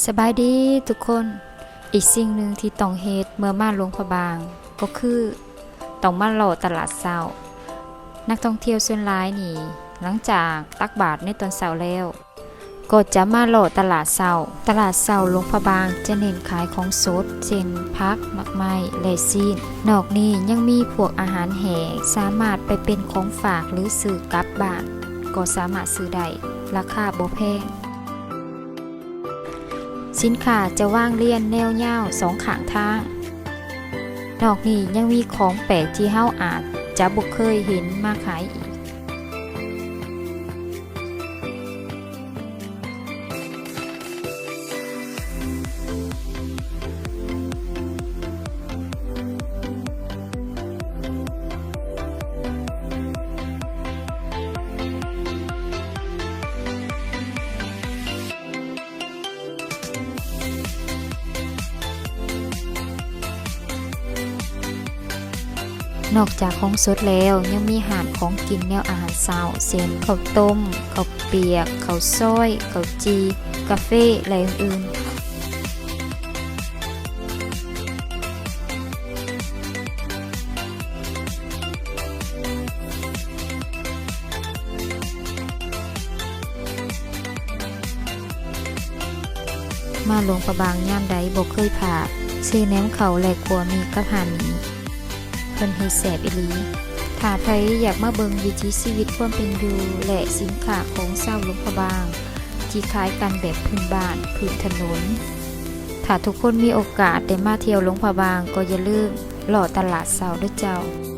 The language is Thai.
สบายดีทุกคน อีกสิ่งหนึ่งที่ต้องเฮ็ดเมื่อมาหลวงพระบาง ก็คือต้องมาหล่อตลาดเช้า นักท่องเที่ยวส่วนหลายนี่ หลังจากตักบาตรในตอนเช้าแล้ว ก็จะมาหล่อตลาดเช้า ตลาดเช้าหลวงพระบางจะเน้นขายของสดเช่นพักมะไม้และซีน นอกนี้ยังมีพวกอาหารแห้งสามารถไปเป็นของฝากหรือซื้อกลับบ้าน ก็สามารถซื้อได้ราคาบ่แพง สินค้าจะว่างเรียนแนวยาสองขางทาง นอกนี้ยังมีของแปลกที่เฮาอาจจะบุกเคยเห็นมาขายอีก นอกจากของสดแล้วยังมีอาหารของกินแนวอาหารเช้าเช่นข้าวต้มข้าวเปียกข้าวซอยข้าวจี กาแฟและอื่นๆมาหลวงประบางย่ามใดบ่เคยผ่าซื้อแนมเขาแหละครัวมีกับหาหมี พิ่นเฮ็ดแสบอีหลีถ้าใครอยากมาเบิงวิถีชีวิตความเป็นอยู่และสินค้าของเศร้าหลวงพระบาง ที่คล้ายกันแบบพื้นบ้านพื้นถนน ถ้าทุกคนมีโอกาสได้มาเที่ยวหลวงพระบางก็อย่าลืมหล่อตลาดเสาด้วยเจ้า